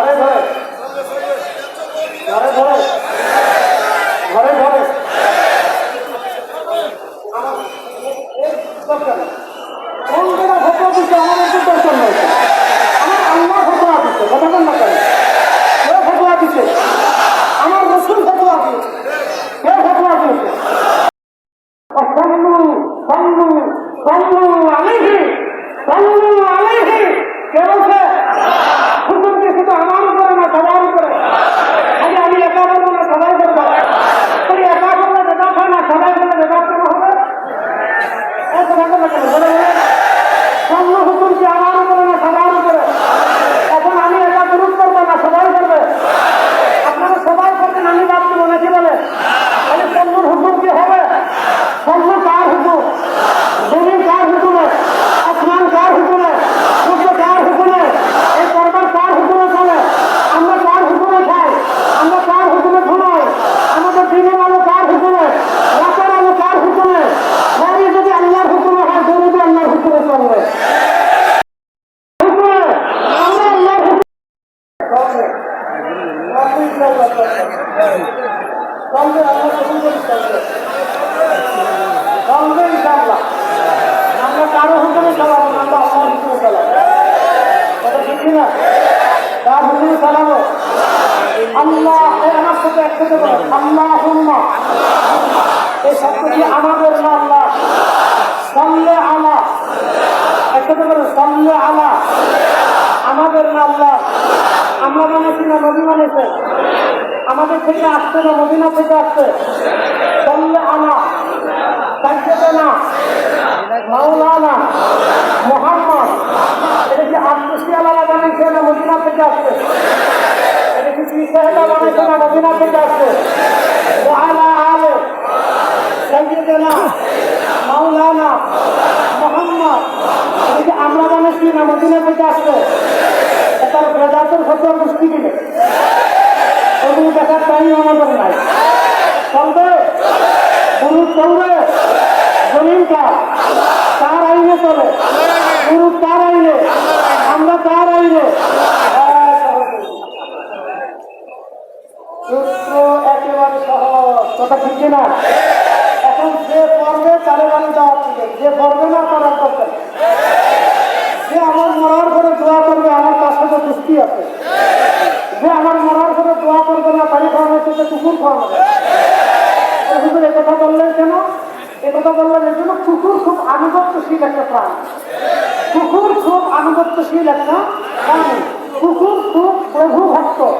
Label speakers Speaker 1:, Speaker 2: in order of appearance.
Speaker 1: ঘরে ঘরে। ঘরে ঘরে। ঘরে ঘরে। দরকার নেই কোন জায়গায় ঘটনা দিচ্ছে আমাদের তো দরকার নেই আমার আল্লাহ ঘটনা দিচ্ছে ঘটনা না করে ঘটনা দিচ্ছে দিনের আলো কার হুকুমে রাতের আলো কার হুকুমে গাড়ি যদি আল্লাহর হুকুমে আল্লাহ। শব্দটা একসাথে বলেন আল্লাহ এই শব্দটি আমাদের না আল্লাহ? আলা। একসাথে বলেন, সাল্লে আলা। আমাদের না আমরা মানেছি না মানে আমাদের থেকে আসছে না মদিনা থেকে আসছে? সাল্লে আলা। সাইকেতে না? মাওলানা। মোহাম্মদ এটা কি আব্দুসি আলা বানিয়েছে না মদিনা থেকে আসছে? চিসাহেলা বানাইছে না মদিনা থেকে আসছে ওয়ালা আলে সাইয়েদেনা মাওলানা মোহাম্মদ এটা কি আমরা বানাইছি না মদিনা থেকে আসছে তার প্রজাতের ফটো মুষ্টি কার আইনে চলে পুরুষ কার আইনে আমরা কার আইনে সূত্র একেবারে সহজ কথা ঠিক না। এখন যে পড়বে তারে যে পড়বে না করবে না। যে আমার মরার পরে দোয়া করবে, আমার তার সাথে দুষ্টি আছে। যে আমার মরার পরে দোয়া করবে না তাই খাওয়ানো হচ্ছে কুকুর খাওয়ানো শুধু এ কথা বললেন কেন? এ কথা বললেন এর জন্য কুকুর খুব আনুগত্যশীল একটা প্রাণ। কুকুর খুব আনুগত্যশীল একটা প্রাণী। কুকুর খুব প্রভু ভক্ত